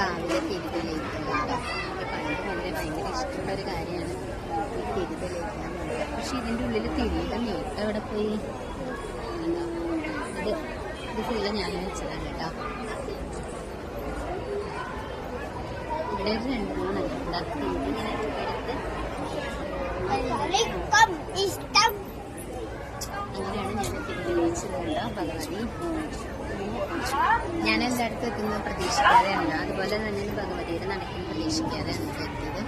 കാവിലെ തിരുതലേക്കുന്നത് പണ്ട് മുതലേ ഭയങ്കര ഇഷ്ടമുള്ള ഒരു കാര്യമാണ് ഈ എന്നുള്ളത് പക്ഷെ ഇതിന്റെ ഉള്ളിൽ തിരിയുടെ പോയി ഇത് ഇത് ഫുള്ള് ഞാൻ വെച്ചതാണ് കേട്ടോ ഇവിടെ ഒരു രണ്ട് മൂന്ന് എന്താ ഇങ്ങനെ എടുത്ത് അങ്ങനെയാണ് ഞാൻ തിരിച്ചത് കേട്ടോ ഭഗവതി ഞാൻ എല്ലായിടത്തും എത്തുന്നത് പ്രതീക്ഷിക്കാതെയാണ്. അതുപോലെ തന്നെ ഭഗവതിയുടെ നടക്കുന്ന പ്രതീക്ഷിക്കാതെയാണ് എത്തിയത്.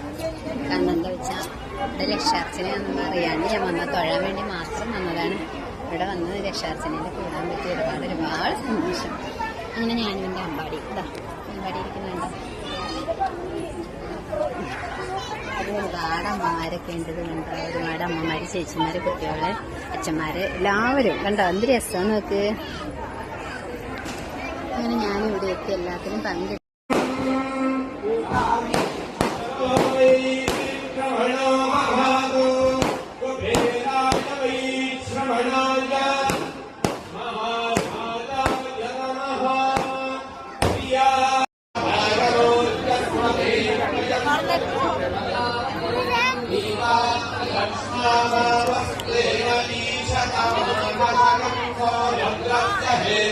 കാരണം എന്താ വെച്ചാൽ ഇവിടെ രക്ഷാർച്ചനയാണെന്ന് അറിയാണ്ട് ഞാൻ വന്ന തൊഴാൻ വേണ്ടി മാത്രം വന്നതാണ്. ഇവിടെ വന്ന് രക്ഷാർച്ചനയിൽ കൂടാൻ പറ്റിയ ഒരുപാട് ഒരുപാട് സന്തോഷം. അങ്ങനെ ഞാനും എന്റെ അമ്പാടി. ഇതാ അമ്പാടി ഇരിക്കുന്നുണ്ട്. ഒരുപാട് അമ്മമാരൊക്കെ ഉണ്ട്. കണ്ടോ? ഒരുപാട് അമ്മമാര് ചേച്ചിമാര് കുട്ടികൾ അച്ഛന്മാര് എല്ലാവരും. കണ്ടോ? എന്ത് രസം നോക്ക്. അങ്ങനെ ഞാനിവിടെ എത്തി എല്ലാത്തിനും പങ്കെടുത്തു Amen.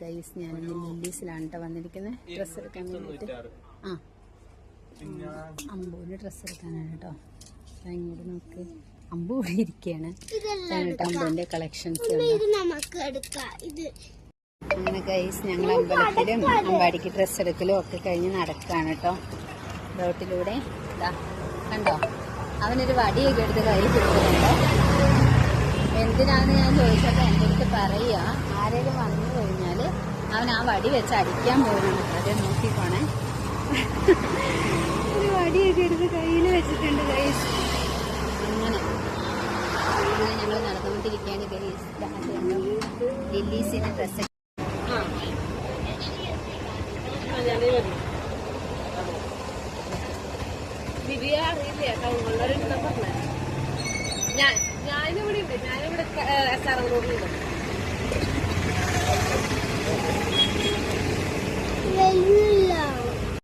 ഗൈസ് ഞാൻ ലില്ലീസിലാണ് കേട്ടോ വന്നിരിക്കുന്നത് ഡ്രസ്സ് എടുക്കാൻ വേണ്ടിയിട്ട്. ആ. അമ്പൂന് ഡ്രസ്സ് എടുക്കാനാണ് കേട്ടോ ഇങ്ങോട്ട് നോക്ക്. അമ്പു ഇവിടെ ഇരിക്കുകയാണ് കേട്ടോ അമ്പുവിന്റെ കളക്ഷൻസ് ഇത് നമുക്ക് എടുക്കാം. ഇത് അങ്ങനെ ഗൈസ് ഞങ്ങൾ അമ്പലത്തിലും അമ്പാടിക്ക് ഡ്രസ്സ് എടുക്കലും ഒക്കെ കഴിഞ്ഞ് നടക്കുകയാണ് കേട്ടോ റോട്ടിലൂടെ ഇതാ കണ്ടോ? അവനൊരു വടിയൊക്കെ എടുത്ത് കൈ കൊടുക്കുന്നുണ്ടോ? എന്തിനാന്ന് ഞാൻ ചോദിച്ചപ്പോൾ എന്റെ അടുത്ത് പറയുക ആരെങ്കിലും വന്നു കഴിഞ്ഞാൽ അവൻ ആ വടി വെച്ച് അടിക്കാൻ പോകുന്നുണ്ട് അത് നോക്കിക്കോണേ. ഒരു വടിയൊക്കെ എടുത്ത് കയ്യിൽ വെച്ചിട്ടുണ്ട് ഗൈസ് അങ്ങനെ. അങ്ങനെ ഞങ്ങൾ നടന്നുകൊണ്ടിരിക്കുകയാണ് ഗൈസ് ലില്ലീസിന്റെ ഡ്രസ്സ് ദിവ്യ അറിയില്ല ഞാൻ ഞാനിവിടെ ഉണ്ട്. ഞാനിവിടെ എസ് ആർ റോഡിലുണ്ട്